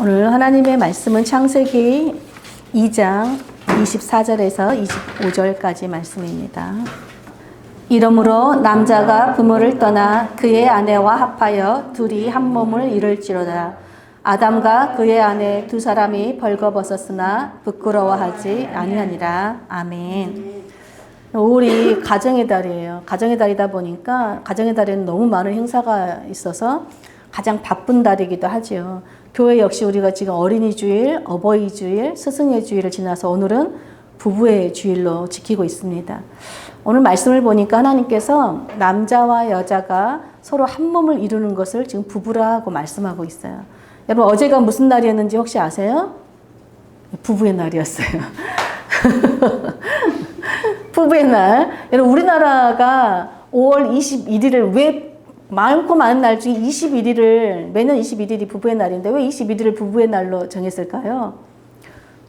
오늘 하나님의 말씀은 창세기 2장 24절에서 25절까지 말씀입니다. 이러므로 남자가 부모를 떠나 그의 아내와 합하여 둘이 한 몸을 이룰지로다. 아담과 그의 아내 두 사람이 벌거벗었으나 부끄러워하지 아니하니라. 아멘. 5월이 가정의 달이에요. 가정의 달이다 보니까 가정의 달에는 너무 많은 행사가 있어서 가장 바쁜 달이기도 하지요. 교회 역시 우리가 지금 어린이 주일, 어버이 주일, 스승의 주일을 지나서 오늘은 부부의 주일로 지키고 있습니다. 오늘 말씀을 보니까 하나님께서 남자와 여자가 서로 한 몸을 이루는 것을 지금 부부라고 말씀하고 있어요. 여러분 어제가 무슨 날이었는지 혹시 아세요? 부부의 날이었어요. 부부의 날. 여러분 우리나라가 5월 21일을 왜 많고 많은 날 중에 21일을 매년 21일이 부부의 날인데 왜 21일을 부부의 날로 정했을까요?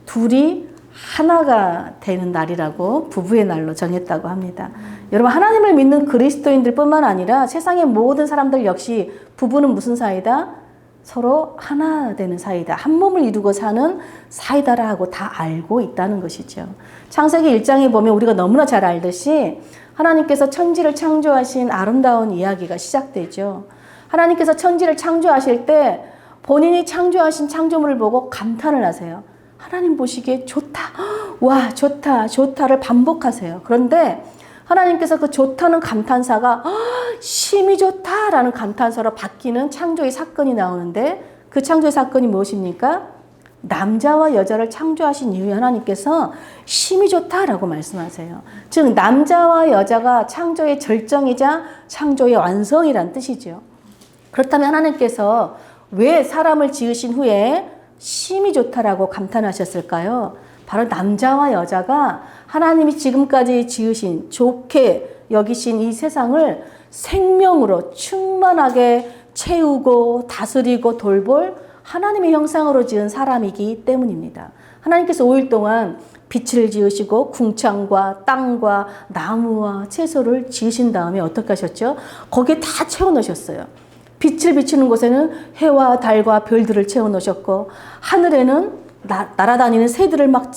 둘이 하나가 되는 날이라고 부부의 날로 정했다고 합니다. 여러분 하나님을 믿는 그리스도인들뿐만 아니라 세상의 모든 사람들 역시 부부는 무슨 사이다? 서로 하나 되는 사이다. 한 몸을 이루고 사는 사이다라고 다 알고 있다는 것이죠. 창세기 1장에 보면 우리가 너무나 잘 알듯이 하나님께서 천지를 창조하신 아름다운 이야기가 시작되죠. 하나님께서 천지를 창조하실 때 본인이 창조하신 창조물을 보고 감탄을 하세요. 하나님 보시기에 좋다. 와, 좋다. 좋다를 반복하세요. 그런데 하나님께서 그 좋다는 감탄사가 심히 좋다라는 감탄사로 바뀌는 창조의 사건이 나오는데 그 창조의 사건이 무엇입니까? 남자와 여자를 창조하신 이후에 하나님께서 심히 좋다라고 말씀하세요. 즉 남자와 여자가 창조의 절정이자 창조의 완성이란 뜻이죠. 그렇다면 하나님께서 왜 사람을 지으신 후에 심히 좋다라고 감탄하셨을까요? 바로 남자와 여자가 하나님이 지금까지 지으신 좋게 여기신 이 세상을 생명으로 충만하게 채우고 다스리고 돌볼 하나님의 형상으로 지은 사람이기 때문입니다. 하나님께서 5일 동안 빛을 지으시고 궁창과 땅과 나무와 채소를 지으신 다음에 어떻게 하셨죠? 거기에 다 채워 넣으셨어요. 빛을 비추는 곳에는 해와 달과 별들을 채워 넣으셨고 하늘에는 나, 날아다니는 새들을 막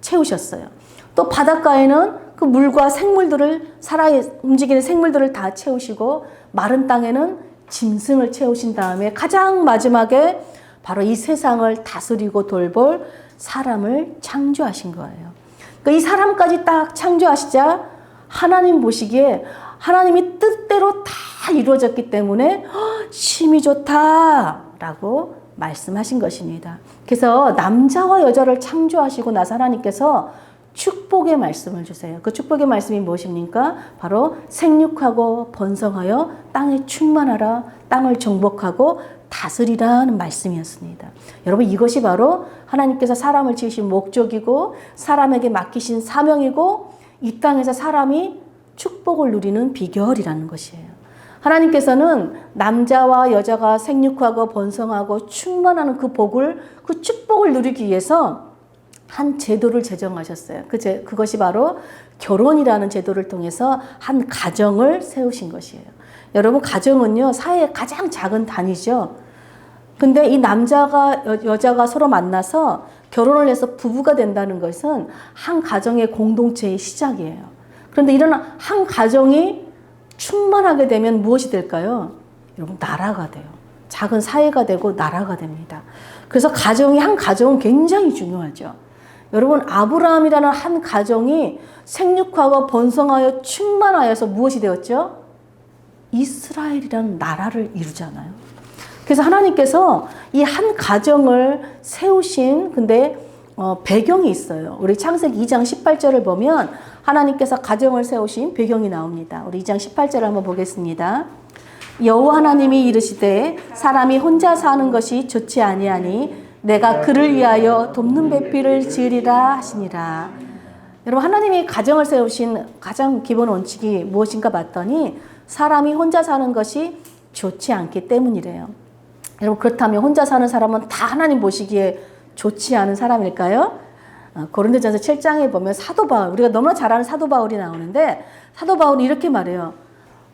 채우셨어요. 또 바닷가에는 그 물과 생물들을 살아 움직이는 생물들을 다 채우시고 마른 땅에는 짐승을 채우신 다음에 가장 마지막에 바로 이 세상을 다스리고 돌볼 사람을 창조하신 거예요. 그러니까 이 사람까지 딱 창조하시자 하나님 보시기에 하나님이 뜻대로 다 이루어졌기 때문에 심히 좋다라고 말씀하신 것입니다. 그래서 남자와 여자를 창조하시고 나서 하나님께서 축복의 말씀을 주세요. 그 축복의 말씀이 무엇입니까? 바로 생육하고 번성하여 땅에 충만하라, 땅을 정복하고 다스리라는 말씀이었습니다. 여러분 이것이 바로 하나님께서 사람을 지으신 목적이고 사람에게 맡기신 사명이고 이 땅에서 사람이 축복을 누리는 비결이라는 것이에요. 하나님께서는 남자와 여자가 생육하고 번성하고 충만하는 그 복을 그 축복을 누리기 위해서 한 제도를 제정하셨어요. 그 제, 그것이 바로 결혼이라는 제도를 통해서 한 가정을 세우신 것이에요. 여러분 가정은요 사회의 가장 작은 단위죠. 근데 이 남자가 여, 자가 서로 만나서 결혼을 해서 부부가 된다는 것은 한 가정의 공동체의 시작이에요. 그런데 이런 한 가정이 충만하게 되면 무엇이 될까요? 여러분 나라가 돼요. 작은 사회가 되고 나라가 됩니다. 그래서 가정이 한 가정은 굉장히 중요하죠. 여러분 아브라함이라는 한 가정이 생육하고 번성하여 충만하여서 무엇이 되었죠? 이스라엘이라는 나라를 이루잖아요. 그래서 하나님께서 이 한 가정을 세우신 근데 어, 배경이 있어요. 우리 창세기 2장 18절을 보면 하나님께서 가정을 세우신 배경이 나옵니다. 우리 2장 18절을 한번 보겠습니다. 여호와 하나님이 이르시되 사람이 혼자 사는 것이 좋지 아니하니 내가 그를 위하여 돕는 배필을 지으리라 하시니라. 여러분 하나님이 가정을 세우신 가장 기본 원칙이 무엇인가 봤더니 사람이 혼자 사는 것이 좋지 않기 때문이래요. 여러분 그렇다면 혼자 사는 사람은 다 하나님 보시기에 좋지 않은 사람일까요? 어, 고린도전서 7장에 보면 사도 바울 우리가 너무나 잘 아는 사도 바울이 나오는데 사도 바울이 이렇게 말해요.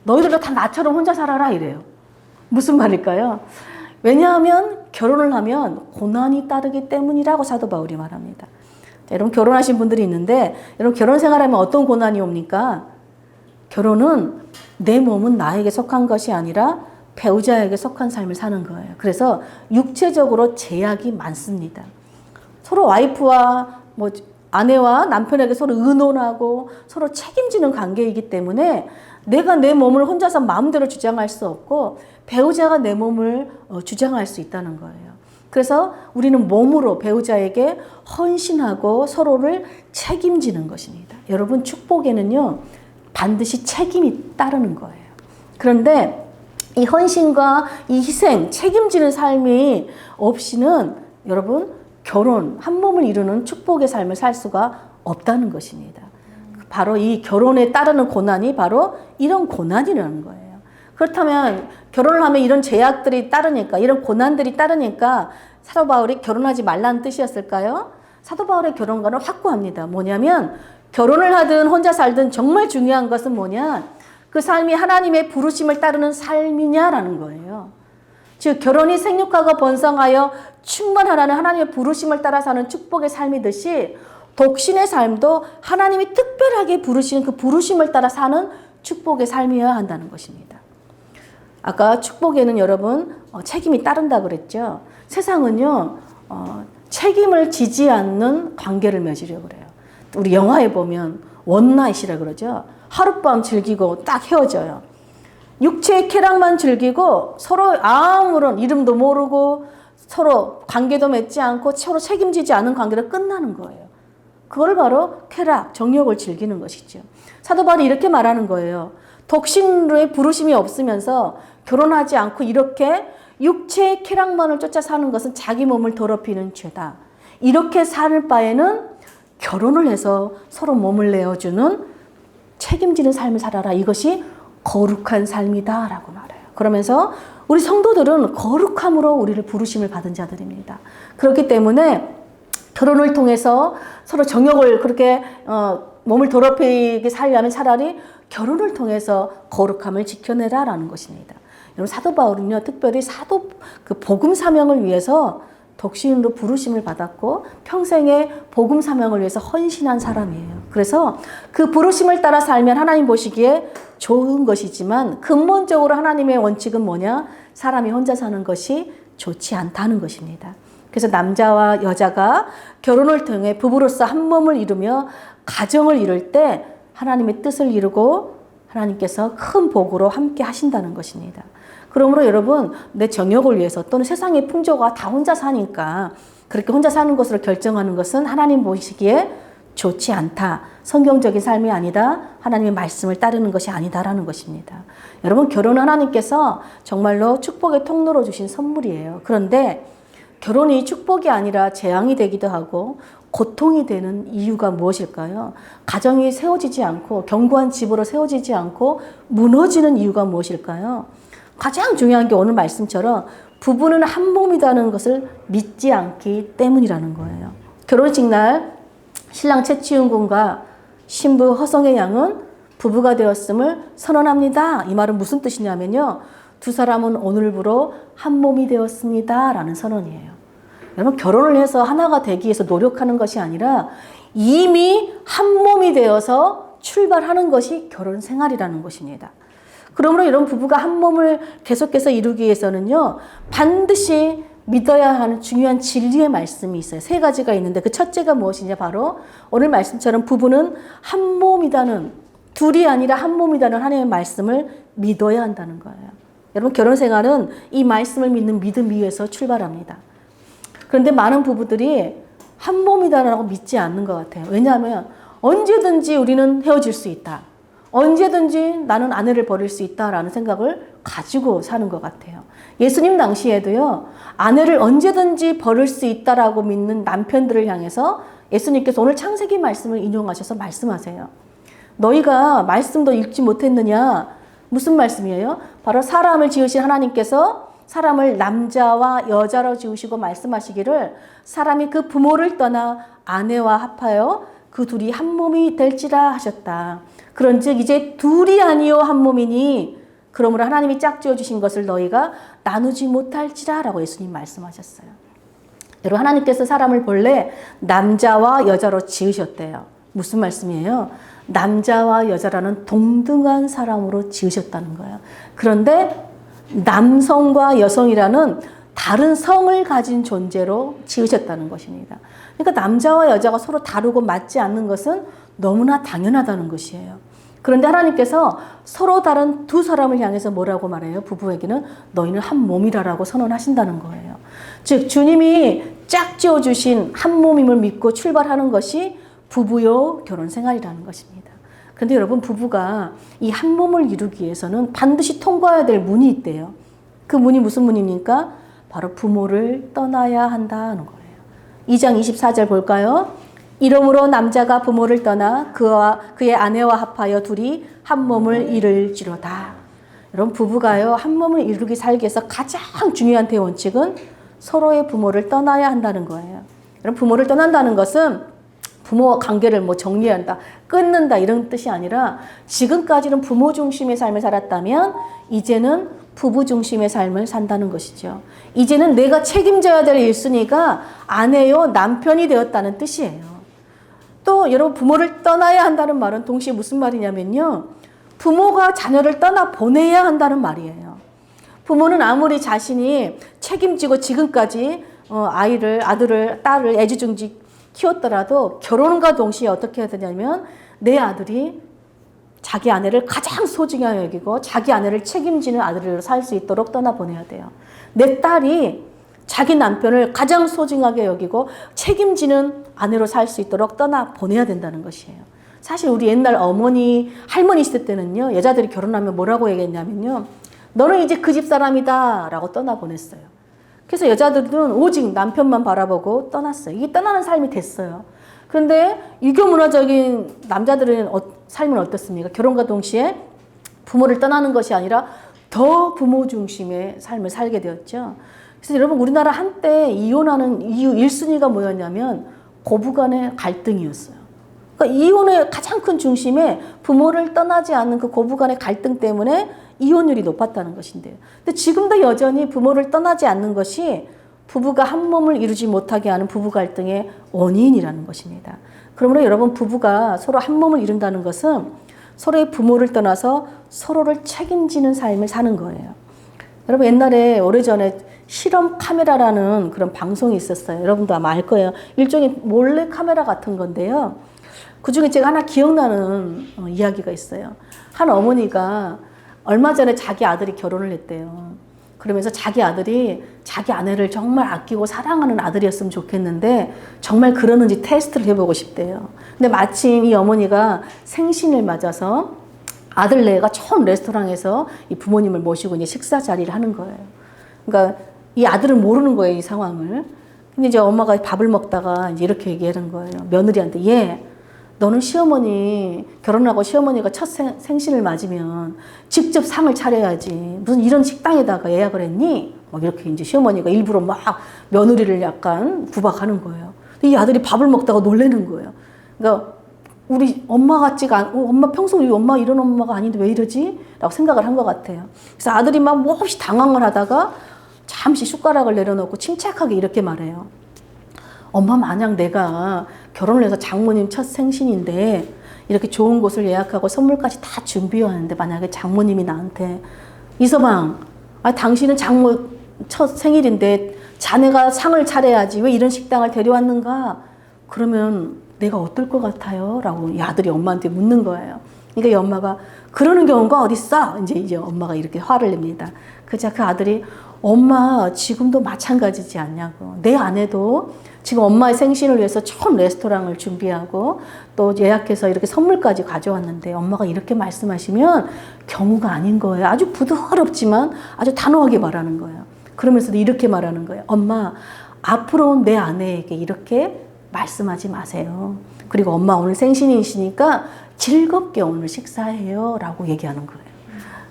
너희들도 다 나처럼 혼자 살아라 이래요. 무슨 말일까요? 왜냐하면 결혼을 하면 고난이 따르기 때문이라고 사도 바울이 말합니다. 자, 여러분 결혼하신 분들이 있는데 여러분 결혼 생활하면 어떤 고난이 옵니까? 결혼은 내 몸은 나에게 속한 것이 아니라 배우자에게 속한 삶을 사는 거예요. 그래서 육체적으로 제약이 많습니다. 서로 와이프와 뭐 아내와 남편에게 서로 의논하고 서로 책임지는 관계이기 때문에 내가 내 몸을 혼자서 마음대로 주장할 수 없고 배우자가 내 몸을 어, 주장할 수 있다는 거예요. 그래서 우리는 몸으로 배우자에게 헌신하고 서로를 책임지는 것입니다. 여러분 축복에는요 반드시 책임이 따르는 거예요. 그런데 이 헌신과 이 희생, 책임지는 삶이 없이는 여러분 결혼, 한 몸을 이루는 축복의 삶을 살 수가 없다는 것입니다. 바로 이 결혼에 따르는 고난이 바로 이런 고난이라는 거예요. 그렇다면 결혼을 하면 이런 제약들이 따르니까, 이런 고난들이 따르니까 사도 바울이 결혼하지 말라는 뜻이었을까요? 사도 바울의 결혼과는 확고합니다. 뭐냐면 결혼을 하든 혼자 살든 정말 중요한 것은 뭐냐? 그 삶이 하나님의 부르심을 따르는 삶이냐라는 거예요. 즉 결혼이 생육하고 번성하여 충만하라는 하나님의 부르심을 따라 사는 축복의 삶이듯이 독신의 삶도 하나님이 특별하게 부르시는 그 부르심을 따라 사는 축복의 삶이어야 한다는 것입니다. 아까 축복에는 여러분 어, 책임이 따른다 그랬죠. 세상은요 어, 책임을 지지 않는 관계를 맺으려고 그래요. 우리 영화에 보면 원나잇이라 그러죠. 하룻밤 즐기고 딱 헤어져요. 육체의 쾌락만 즐기고 서로 아무런 이름도 모르고 서로 관계도 맺지 않고 서로 책임지지 않은 관계로 끝나는 거예요. 그걸 바로 쾌락, 정욕을 즐기는 것이죠. 사도 바울이 이렇게 말하는 거예요. 독신로의 부르심이 없으면서 결혼하지 않고 이렇게 육체의 쾌락만을 쫓아 사는 것은 자기 몸을 더럽히는 죄다. 이렇게 살 바에는 결혼을 해서 서로 몸을 내어주는 책임지는 삶을 살아라. 이것이 거룩한 삶이다 라고 말해요. 그러면서 우리 성도들은 거룩함으로 우리를 부르심을 받은 자들입니다. 그렇기 때문에 결혼을 통해서 서로 정욕을 그렇게 어, 몸을 더럽히게 살려면 차라리 결혼을 통해서 거룩함을 지켜내라라는 것입니다. 여러분 사도 바울은요 특별히 사도 그 복음 사명을 위해서 독신으로 부르심을 받았고 평생에 복음 사명을 위해서 헌신한 사람이에요. 그래서 그 부르심을 따라 살면 하나님 보시기에 좋은 것이지만 근본적으로 하나님의 원칙은 뭐냐? 사람이 혼자 사는 것이 좋지 않다는 것입니다. 그래서 남자와 여자가 결혼을 통해 부부로서 한 몸을 이루며 가정을 이룰 때 하나님의 뜻을 이루고 하나님께서 큰 복으로 함께 하신다는 것입니다. 그러므로 여러분 내 정욕을 위해서 또는 세상의 풍조가 다 혼자 사니까 그렇게 혼자 사는 것으로 결정하는 것은 하나님 보시기에 좋지 않다. 성경적인 삶이 아니다. 하나님의 말씀을 따르는 것이 아니다라는 것입니다. 여러분 결혼 하나님께서 정말로 축복의 통로로 주신 선물이에요. 그런데 결혼이 축복이 아니라 재앙이 되기도 하고 고통이 되는 이유가 무엇일까요? 가정이 세워지지 않고 견고한 집으로 세워지지 않고 무너지는 이유가 무엇일까요? 가장 중요한 게 오늘 말씀처럼 부부는 한 몸이라는 것을 믿지 않기 때문이라는 거예요. 결혼식 날 신랑 최치훈 군과 신부 허성의 양은 부부가 되었음을 선언합니다. 이 말은 무슨 뜻이냐면요. 두 사람은 오늘부로 한 몸이 되었습니다. 라는 선언이에요. 여러분, 결혼을 해서 하나가 되기 위해서 노력하는 것이 아니라 이미 한 몸이 되어서 출발하는 것이 결혼 생활이라는 것입니다. 그러므로 이런 부부가 한 몸을 계속해서 이루기 위해서는요, 반드시 믿어야 하는 중요한 진리의 말씀이 있어요. 세 가지가 있는데 그 첫째가 무엇이냐? 바로 오늘 말씀처럼 부부는 한 몸이다는, 둘이 아니라 한 몸이다는 하나님의 말씀을 믿어야 한다는 거예요. 여러분, 결혼 생활은 이 말씀을 믿는 믿음 위에서 출발합니다. 그런데 많은 부부들이 한 몸이다라고 믿지 않는 것 같아요. 왜냐하면 언제든지 우리는 헤어질 수 있다. 언제든지 나는 아내를 버릴 수 있다라는 생각을 가지고 사는 것 같아요. 예수님 당시에도요, 아내를 언제든지 버릴 수 있다라고 믿는 남편들을 향해서 예수님께서 오늘 창세기 말씀을 인용하셔서 말씀하세요. 너희가 말씀도 읽지 못했느냐? 무슨 말씀이에요? 바로 사람을 지으신 하나님께서 사람을 남자와 여자로 지으시고 말씀하시기를 사람이 그 부모를 떠나 아내와 합하여 그 둘이 한 몸이 될지라 하셨다. 그런즉 이제 둘이 아니요 한 몸이니 그러므로 하나님이 짝지어 주신 것을 너희가 나누지 못할지라라고 예수님 말씀하셨어요. 여러분 하나님께서 사람을 본래 남자와 여자로 지으셨대요. 무슨 말씀이에요? 남자와 여자라는 동등한 사람으로 지으셨다는 거예요. 그런데 남성과 여성이라는 다른 성을 가진 존재로 지으셨다는 것입니다. 그러니까 남자와 여자가 서로 다르고 맞지 않는 것은 너무나 당연하다는 것이에요. 그런데 하나님께서 서로 다른 두 사람을 향해서 뭐라고 말해요? 부부에게는 너희는 한 몸이라라고 선언하신다는 거예요. 즉 주님이 짝지어 주신 한 몸임을 믿고 출발하는 것이 부부요 결혼 생활이라는 것입니다. 그런데 여러분 부부가 이 한 몸을 이루기 위해서는 반드시 통과해야 될 문이 있대요. 그 문이 무슨 문입니까? 바로 부모를 떠나야 한다는 거예요. 2장 24절 볼까요? 이러므로 남자가 부모를 떠나 그와 그의 아내와 합하여 둘이 한 몸을 이룰지로다. 여러분 부부가요 한 몸을 이루기 살기 위해서 가장 중요한 대원칙은 서로의 부모를 떠나야 한다는 거예요. 여러분 부모를 떠난다는 것은 부모와 관계를 뭐 정리한다, 끊는다 이런 뜻이 아니라 지금까지는 부모 중심의 삶을 살았다면 이제는 부부 중심의 삶을 산다는 것이죠. 이제는 내가 책임져야 될 일순위가 아내요 남편이 되었다는 뜻이에요. 또 여러분 부모를 떠나야 한다는 말은 동시에 무슨 말이냐면요. 부모가 자녀를 떠나 보내야 한다는 말이에요. 부모는 아무리 자신이 책임지고 지금까지 어, 아이를 아들을 딸을 애지중지 키웠더라도 결혼과 동시에 어떻게 해야 되냐면 내 아들이 자기 아내를 가장 소중하게 여기고 자기 아내를 책임지는 아들로 살수 있도록 떠나보내야 돼요. 내 딸이 자기 남편을 가장 소중하게 여기고 책임지는 아내로 살 수 있도록 떠나 보내야 된다는 것이에요. 사실 우리 옛날 어머니, 할머니 시대 때는요, 여자들이 결혼하면 뭐라고 얘기했냐면요, 너는 이제 그 집 사람이다 라고 떠나 보냈어요. 그래서 여자들은 오직 남편만 바라보고 떠났어요. 이게 떠나는 삶이 됐어요. 그런데 유교 문화적인 남자들은 어, 삶은 어떻습니까? 결혼과 동시에 부모를 떠나는 것이 아니라 더 부모 중심의 삶을 살게 되었죠. 그래서 여러분 우리나라 한때 이혼하는 이유 1순위가 뭐였냐면 고부간의 갈등이었어요. 그러니까 이혼의 가장 큰 중심에 부모를 떠나지 않는 그 고부간의 갈등 때문에 이혼율이 높았다는 것인데요. 근데 지금도 여전히 부모를 떠나지 않는 것이 부부가 한 몸을 이루지 못하게 하는 부부 갈등의 원인이라는 것입니다. 그러므로 여러분 부부가 서로 한 몸을 이룬다는 것은 서로의 부모를 떠나서 서로를 책임지는 삶을 사는 거예요. 여러분 옛날에 오래전에 실험 카메라라는 그런 방송이 있었어요. 여러분도 아마 알 거예요. 일종의 몰래 카메라 같은 건데요. 그 중에 제가 하나 기억나는 어, 이야기가 있어요. 한 어머니가 얼마 전에 자기 아들이 결혼을 했대요. 그러면서 자기 아들이 자기 아내를 정말 아끼고 사랑하는 아들이었으면 좋겠는데 정말 그러는지 테스트를 해보고 싶대요. 근데 마침 이 어머니가 생신을 맞아서 아들네가 처음 레스토랑에서 이 부모님을 모시고 이제 식사 자리를 하는 거예요. 그러니까 이 아들은 모르는 거예요, 이 상황을. 근데 이제 엄마가 밥을 먹다가 이제 이렇게 얘기하는 거예요. 며느리한테, 얘, 너는 시어머니, 결혼하고 시어머니가 첫 생, 생신을 맞으면 직접 상을 차려야지. 무슨 이런 식당에다가 예약을 했니? 막 이렇게 이제 시어머니가 일부러 막 며느리를 약간 구박하는 거예요. 이 아들이 밥을 먹다가 놀래는 거예요. 그러니까 우리 엄마 같지가 않, 어, 엄마 평소 우리 엄마 이런 엄마가 아닌데 왜 이러지? 라고 생각을 한 것 같아요. 그래서 아들이 막 몹시 당황을 하다가 잠시 숟가락을 내려놓고 침착하게 이렇게 말해요. 엄마 만약 내가 결혼을 해서 장모님 첫 생신인데 이렇게 좋은 곳을 예약하고 선물까지 다 준비하는데 만약에 장모님이 나한테 이서방, 아 당신은 장모 첫 생일인데 자네가 상을 차려야지 왜 이런 식당을 데려왔는가? 그러면 내가 어떨 것 같아요? 라고 이 아들이 엄마한테 묻는 거예요. 그러니까 이 엄마가 그러는 경우가 어딨어? 이제 이제 엄마가 이렇게 화를 냅니다. 그자 그 아들이 엄마 지금도 마찬가지지 않냐고. 내 아내도 지금 엄마의 생신을 위해서 처음 레스토랑을 준비하고 또 예약해서 이렇게 선물까지 가져왔는데 엄마가 이렇게 말씀하시면 경우가 아닌 거예요. 아주 부드럽지만 아주 단호하게 말하는 거예요. 그러면서도 이렇게 말하는 거예요. 엄마, 앞으로 내 아내에게 이렇게 말씀하지 마세요. 그리고 엄마 오늘 생신이시니까 즐겁게 오늘 식사해요. 라고 얘기하는 거예요.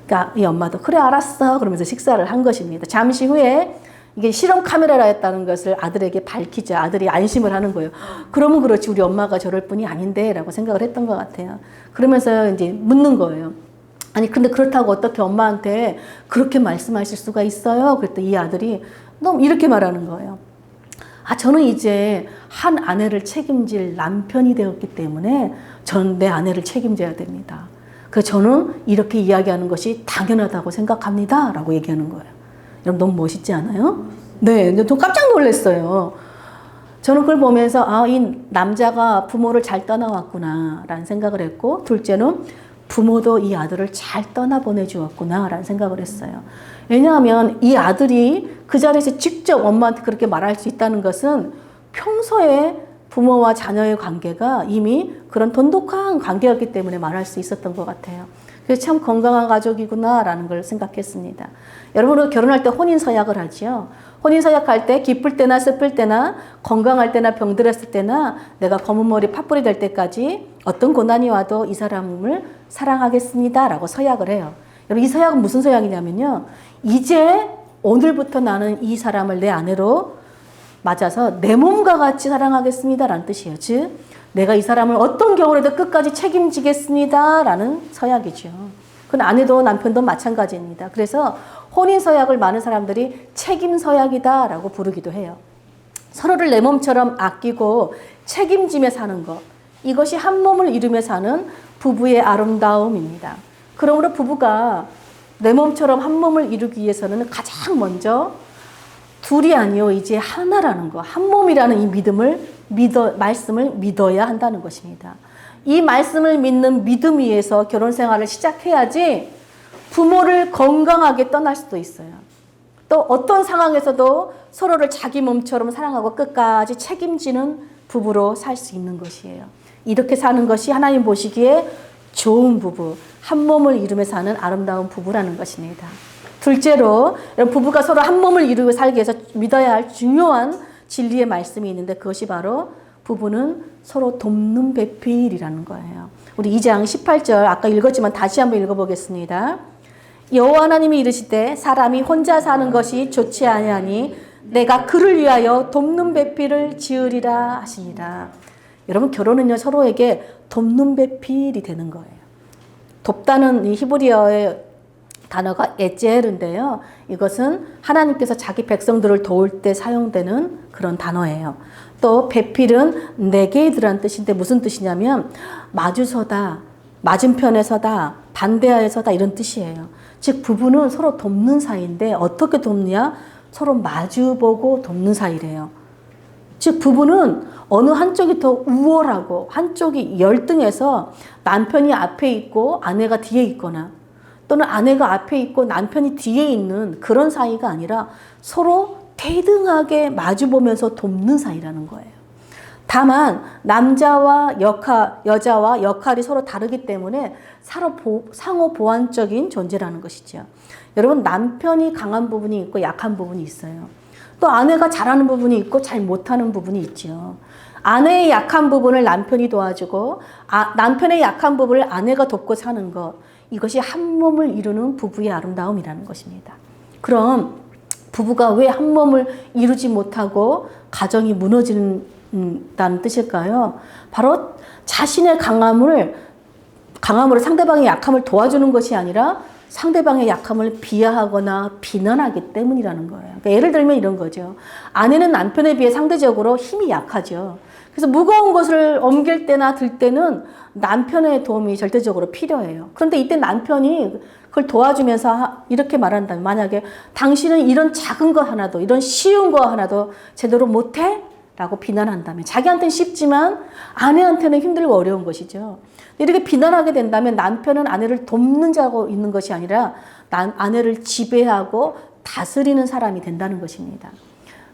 그러니까 이 엄마도 그래 알았어 그러면서 식사를 한 것입니다. 잠시 후에 이게 실험 카메라였다는 것을 아들에게 밝히죠. 아들이 안심을 하는 거예요. 그러면 그렇지 우리 엄마가 저럴 뿐이 아닌데라고 생각을 했던 것 같아요. 그러면서 이제 묻는 거예요. 아니 근데 그렇다고 어떻게 엄마한테 그렇게 말씀하실 수가 있어요? 그랬더니 이 아들이 너무 이렇게 말하는 거예요. 아 저는 이제 한 아내를 책임질 남편이 되었기 때문에 전 내 아내를 책임져야 됩니다. 그래서 저는 이렇게 이야기하는 것이 당연하다고 생각합니다. 라고 얘기하는 거예요. 여러분 너무 멋있지 않아요? 네, 좀 깜짝 놀랐어요. 저는 그걸 보면서 아, 이 남자가 부모를 잘 떠나왔구나 라는 생각을 했고 둘째는 부모도 이 아들을 잘 떠나보내 주었구나 라는 생각을 했어요. 왜냐하면 이 아들이 그 자리에서 직접 엄마한테 그렇게 말할 수 있다는 것은 평소에 부모와 자녀의 관계가 이미 그런 돈독한 관계였기 때문에 말할 수 있었던 것 같아요. 그래서 참 건강한 가족이구나라는 걸 생각했습니다. 여러분은 결혼할 때 혼인 서약을 하지요. 혼인 서약할 때 기쁠 때나 슬플 때나 건강할 때나 병들었을 때나 내가 검은 머리 팥불이 될 때까지 어떤 고난이 와도 이 사람을 사랑하겠습니다라고 서약을 해요. 여러분 이 서약은 무슨 서약이냐면요. 이제 오늘부터 나는 이 사람을 내 아내로 맞아서 내 몸과 같이 사랑하겠습니다라는 뜻이에요. 즉 내가 이 사람을 어떤 경우라도 끝까지 책임지겠습니다라는 서약이죠. 그건 아내도 남편도 마찬가지입니다. 그래서 혼인 서약을 많은 사람들이 책임 서약이다라고 부르기도 해요. 서로를 내 몸처럼 아끼고 책임지며 사는 것. 이것이 한 몸을 이루며 사는 부부의 아름다움입니다. 그러므로 부부가 내 몸처럼 한 몸을 이루기 위해서는 가장 먼저 둘이 아니요 이제 하나라는 거, 한 몸이라는 이 믿음을 믿어 말씀을 믿어야 한다는 것입니다. 이 말씀을 믿는 믿음 위에서 결혼 생활을 시작해야지 부모를 건강하게 떠날 수도 있어요. 또 어떤 상황에서도 서로를 자기 몸처럼 사랑하고 끝까지 책임지는 부부로 살 수 있는 것이에요. 이렇게 사는 것이 하나님 보시기에 좋은 부부, 한 몸을 이루며 사는 아름다운 부부라는 것입니다. 둘째로 부부가 서로 한 몸을 이루고 살기 위해서 믿어야 할 중요한 진리의 말씀이 있는데 그것이 바로 부부는 서로 돕는 배필이라는 거예요. 우리 2장 18절 아까 읽었지만 다시 한번 읽어보겠습니다. 여호와 하나님이 이르시되 사람이 혼자 사는 것이 좋지 아니하니 내가 그를 위하여 돕는 배필을 지으리라 하시니라. 여러분 결혼은요 서로에게 돕는 배필이 되는 거예요. 돕다는 이 히브리어의 단어가 에제르인데요. 이것은 하나님께서 자기 백성들을 도울 때 사용되는 그런 단어예요. 또 배필은 네게이드란 뜻인데 무슨 뜻이냐면 마주서다, 맞은편에 서다, 반대하에 서다 이런 뜻이에요. 즉 부부는 서로 돕는 사이인데 어떻게 돕냐? 서로 마주보고 돕는 사이래요. 즉 부부는 어느 한쪽이 더 우월하고 한쪽이 열등해서 남편이 앞에 있고 아내가 뒤에 있거나 또는 아내가 앞에 있고 남편이 뒤에 있는 그런 사이가 아니라 서로 대등하게 마주보면서 돕는 사이라는 거예요. 다만 남자와 역할, 여자와 역할이 서로 다르기 때문에 상호 보완적인 존재라는 것이죠. 여러분 남편이 강한 부분이 있고 약한 부분이 있어요. 또 아내가 잘하는 부분이 있고 잘 못하는 부분이 있죠. 아내의 약한 부분을 남편이 도와주고 아, 남편의 약한 부분을 아내가 돕고 사는 것 이것이 한 몸을 이루는 부부의 아름다움이라는 것입니다. 그럼 부부가 왜 한 몸을 이루지 못하고 가정이 무너진다는 뜻일까요? 바로 자신의 강함을 강함으로 상대방의 약함을 도와주는 것이 아니라 상대방의 약함을 비하하거나 비난하기 때문이라는 거예요. 그러니까 예를 들면 이런 거죠. 아내는 남편에 비해 상대적으로 힘이 약하죠. 그래서 무거운 것을 옮길 때나 들 때는 남편의 도움이 절대적으로 필요해요. 그런데 이때 남편이 그걸 도와주면서 이렇게 말한다면 만약에 당신은 이런 작은 거 하나도 이런 쉬운 거 하나도 제대로 못해? 라고 비난한다면 자기한테는 쉽지만 아내한테는 힘들고 어려운 것이죠. 이렇게 비난하게 된다면 남편은 아내를 돕는 자고 있는 것이 아니라 난 아내를 지배하고 다스리는 사람이 된다는 것입니다.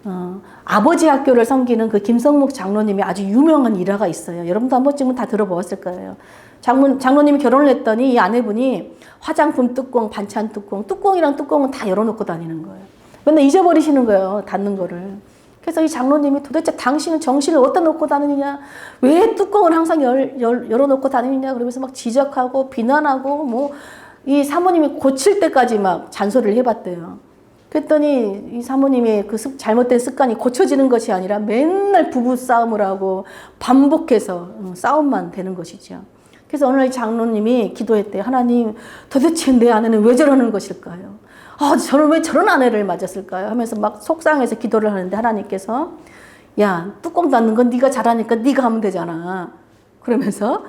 어, 아버지 학교를 섬기는 그 김성묵 장로님이 아주 유명한 일화가 있어요. 여러분도 한 번쯤은 다 들어보았을 거예요. 장문, 장로님이 결혼을 했더니 이 아내분이 화장품 뚜껑, 반찬 뚜껑, 뚜껑이랑 뚜껑은 다 열어놓고 다니는 거예요. 맨날 잊어버리시는 거예요. 닫는 거를. 그래서 이 장로님이 도대체 당신은 정신을 어디다 놓고 다니느냐? 왜 뚜껑을 항상 열, 열, 열어놓고 다니느냐? 그러면서 막 지적하고 비난하고 뭐 이 사모님이 고칠 때까지 막 잔소리를 해봤대요. 그랬더니 이 사모님의 그 습, 잘못된 습관이 고쳐지는 것이 아니라 맨날 부부 싸움을 하고 반복해서 어, 싸움만 되는 것이죠. 그래서 오늘 장로님이 기도했대요. 하나님, 도대체 내 아내는 왜 저러는 것일까요? 아, 저는 왜 저런 아내를 맞았을까요? 하면서 막 속상해서 기도를 하는데 하나님께서 야, 뚜껑 닫는 건 네가 잘하니까 네가 하면 되잖아. 그러면서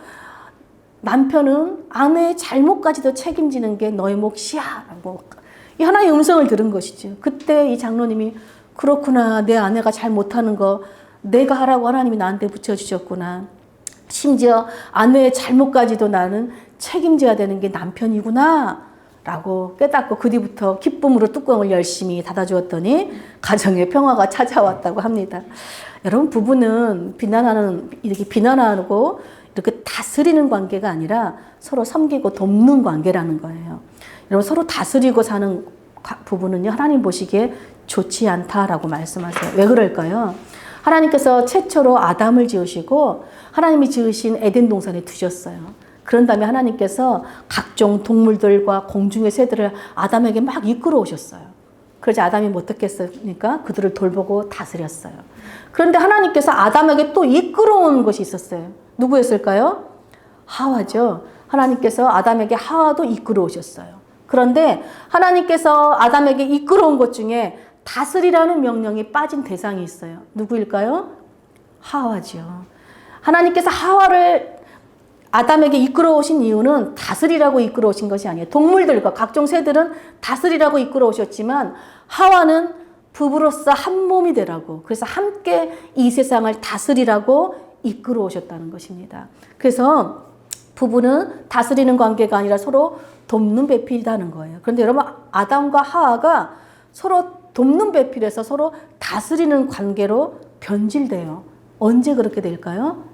남편은 아내의 잘못까지도 책임지는 게 너의 몫이야. 라고 이 하나의 음성을 들은 것이죠. 그때 이 장로님이 그렇구나. 내 아내가 잘 못하는 거 내가 하라고 하나님이 나한테 붙여주셨구나. 심지어 아내의 잘못까지도 나는 책임져야 되는 게 남편이구나. 라고 깨닫고 그 뒤부터 기쁨으로 뚜껑을 열심히 닫아주었더니 가정의 평화가 찾아왔다고 합니다. 여러분 부부는 비난하는 이렇게 비난하고 이렇게 다스리는 관계가 아니라 서로 섬기고 돕는 관계라는 거예요. 여러분 서로 다스리고 사는 가- 부부는요 하나님 보시기에 좋지 않다라고 말씀하세요. 왜 그럴까요? 하나님께서 최초로 아담을 지으시고 하나님이 지으신 에덴 동산에 두셨어요. 그런 다음에 하나님께서 각종 동물들과 공중의 새들을 아담에게 막 이끌어 오셨어요. 그러지 아담이 뭐 어떻겠습니까? 그들을 돌보고 다스렸어요. 그런데 하나님께서 아담에게 또 이끌어온 것이 있었어요. 누구였을까요? 하와죠. 하나님께서 아담에게 하와도 이끌어 오셨어요. 그런데 하나님께서 아담에게 이끌어온 것 중에 다스리라는 명령이 빠진 대상이 있어요. 누구일까요? 하와죠. 하나님께서 하와를 아담에게 이끌어 오신 이유는 다스리라고 이끌어 오신 것이 아니에요. 동물들과 각종 새들은 다스리라고 이끌어 오셨지만 하와는 부부로서 한 몸이 되라고 그래서 함께 이 세상을 다스리라고 이끌어 오셨다는 것입니다. 그래서 부부는 다스리는 관계가 아니라 서로 돕는 배필이라는 거예요. 그런데 여러분 아담과 하와가 서로 돕는 배필에서 서로 다스리는 관계로 변질돼요. 언제 그렇게 될까요?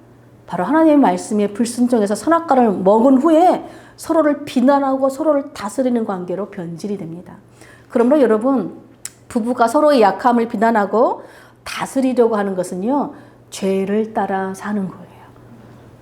바로 하나님의 말씀에 불순종해서 선악과를 먹은 후에 서로를 비난하고 서로를 다스리는 관계로 변질이 됩니다. 그러므로 여러분 부부가 서로의 약함을 비난하고 다스리려고 하는 것은요 죄를 따라 사는 거예요.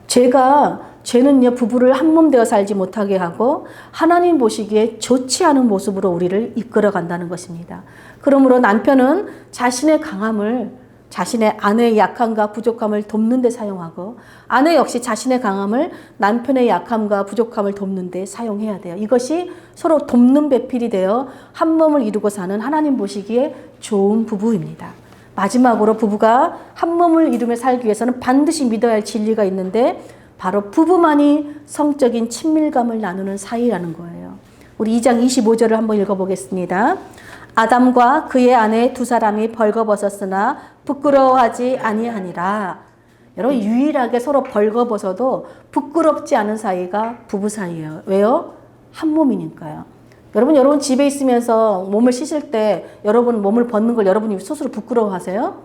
죄가 죄는요 부부를 한 몸 되어 살지 못하게 하고 하나님 보시기에 좋지 않은 모습으로 우리를 이끌어 간다는 것입니다. 그러므로 남편은 자신의 강함을 자신의 아내의 약함과 부족함을 돕는 데 사용하고 아내 역시 자신의 강함을 남편의 약함과 부족함을 돕는 데 사용해야 돼요. 이것이 서로 돕는 배필이 되어 한 몸을 이루고 사는 하나님 보시기에 좋은 부부입니다. 마지막으로 부부가 한 몸을 이루며 살기 위해서는 반드시 믿어야 할 진리가 있는데 바로 부부만이 성적인 친밀감을 나누는 사이라는 거예요. 우리 2장 25절을 한번 읽어보겠습니다. 아담과 그의 아내 두 사람이 벌거벗었으나 부끄러워하지 아니하니라. 여러분 유일하게 서로 벌거벗어도 부끄럽지 않은 사이가 부부 사이예요. 왜요? 한 몸이니까요. 여러분 여러분 집에 있으면서 몸을 씻을 때 여러분 몸을 벗는 걸 여러분이 스스로 부끄러워하세요?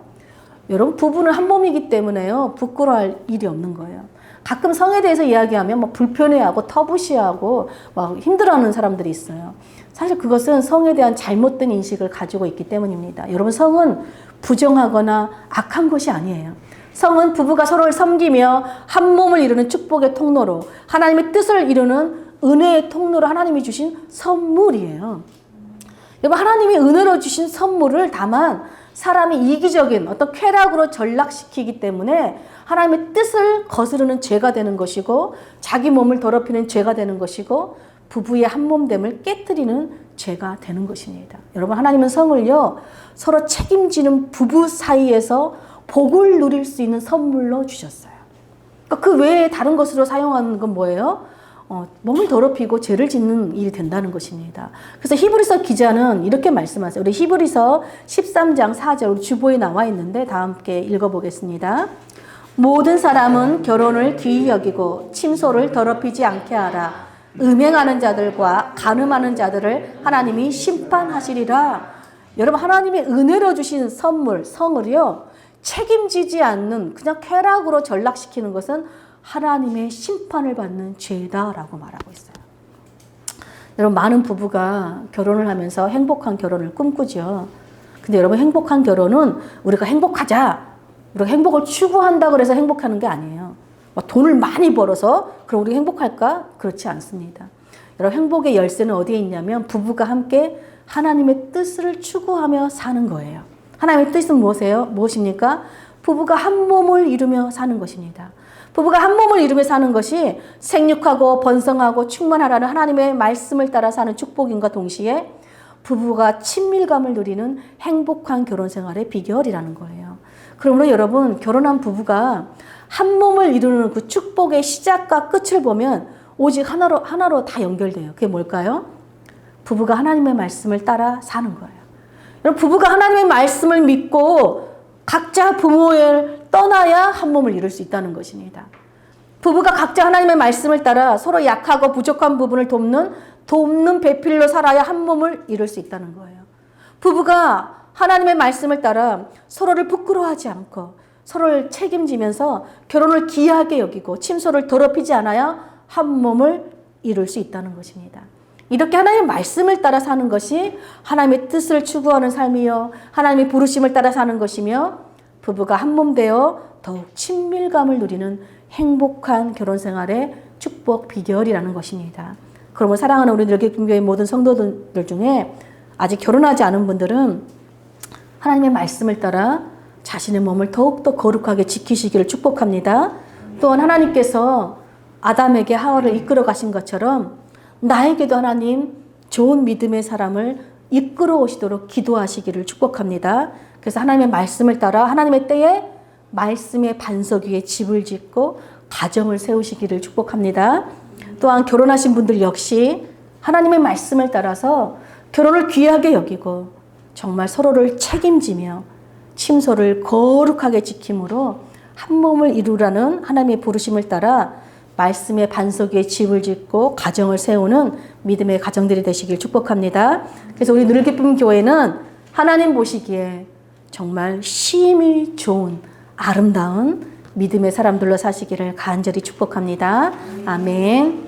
여러분 부부는 한 몸이기 때문에요. 부끄러워할 일이 없는 거예요. 가끔 성에 대해서 이야기하면 막 불편해하고 터부시하고 막 힘들어하는 사람들이 있어요. 사실 그것은 성에 대한 잘못된 인식을 가지고 있기 때문입니다. 여러분 성은 부정하거나 악한 것이 아니에요. 성은 부부가 서로를 섬기며 한 몸을 이루는 축복의 통로로 하나님의 뜻을 이루는 은혜의 통로로 하나님이 주신 선물이에요. 여러분 하나님이 은혜로 주신 선물을 다만 사람이 이기적인 어떤 쾌락으로 전락시키기 때문에 하나님의 뜻을 거스르는 죄가 되는 것이고 자기 몸을 더럽히는 죄가 되는 것이고 부부의 한 몸됨을 깨뜨리는 죄가 되는 것입니다. 여러분 하나님은 성을요 서로 책임지는 부부 사이에서 복을 누릴 수 있는 선물로 주셨어요. 그러니까 그 외에 다른 것으로 사용하는 건 뭐예요? 어, 몸을 더럽히고 죄를 짓는 일이 된다는 것입니다. 그래서 히브리서 기자는 이렇게 말씀하세요. 우리 히브리서 13장 4절 우리 주보에 나와 있는데 다 함께 읽어보겠습니다. 모든 사람은 결혼을 귀히 여기고 침소를 더럽히지 않게 하라. 음행하는 자들과 간음하는 자들을 하나님이 심판하시리라. 여러분 하나님의 은혜로 주신 선물 성을요 책임지지 않는 그냥 쾌락으로 전락시키는 것은 하나님의 심판을 받는 죄다라고 말하고 있어요. 여러분 많은 부부가 결혼을 하면서 행복한 결혼을 꿈꾸죠. 근데 여러분 행복한 결혼은 우리가 행복하자, 우리가 행복을 추구한다 그래서 행복하는 게 아니에요. 막 돈을 많이 벌어서 그럼 우리 행복할까? 그렇지 않습니다. 여러분 행복의 열쇠는 어디에 있냐면 부부가 함께 하나님의 뜻을 추구하며 사는 거예요. 하나님의 뜻은 무엇이에요? 무엇입니까? 부부가 한 몸을 이루며 사는 것입니다. 부부가 한 몸을 이루며 사는 것이 생육하고 번성하고 충만하라는 하나님의 말씀을 따라 사는 축복인과 동시에 부부가 친밀감을 누리는 행복한 결혼 생활의 비결이라는 거예요. 그러므로 여러분, 결혼한 부부가 한 몸을 이루는 그 축복의 시작과 끝을 보면 오직 하나로, 하나로 다 연결돼요. 그게 뭘까요? 부부가 하나님의 말씀을 따라 사는 거예요. 여러분, 부부가 하나님의 말씀을 믿고 각자 부모를 떠나야 한 몸을 이룰 수 있다는 것입니다. 부부가 각자 하나님의 말씀을 따라 서로 약하고 부족한 부분을 돕는 돕는 배필로 살아야 한 몸을 이룰 수 있다는 거예요. 부부가 하나님의 말씀을 따라 서로를 부끄러워하지 않고 서로를 책임지면서 결혼을 귀하게 여기고 침소를 더럽히지 않아야 한 몸을 이룰 수 있다는 것입니다. 이렇게 하나님의 말씀을 따라 사는 것이 하나님의 뜻을 추구하는 삶이요. 하나님의 부르심을 따라 사는 것이며 부부가 한 몸 되어 더욱 친밀감을 누리는 행복한 결혼 생활의 축복 비결이라는 것입니다. 그러면 사랑하는 우리 늘개교회 모든 성도들 중에 아직 결혼하지 않은 분들은 하나님의 말씀을 따라 자신의 몸을 더욱더 거룩하게 지키시기를 축복합니다. 또한 하나님께서 아담에게 하와를 이끌어 가신 것처럼 나에게도 하나님 좋은 믿음의 사람을 이끌어 오시도록 기도하시기를 축복합니다. 그래서 하나님의 말씀을 따라 하나님의 때에 말씀의 반석 위에 집을 짓고 가정을 세우시기를 축복합니다. 또한 결혼하신 분들 역시 하나님의 말씀을 따라서 결혼을 귀하게 여기고 정말 서로를 책임지며 침소를 거룩하게 지킴으로 한 몸을 이루라는 하나님의 부르심을 따라 말씀의 반석 위에 집을 짓고 가정을 세우는 믿음의 가정들이 되시길 축복합니다. 그래서 우리 누리기쁨 교회는 하나님 보시기에 정말 심히 좋은 아름다운 믿음의 사람들로 사시기를 간절히 축복합니다. 아멘.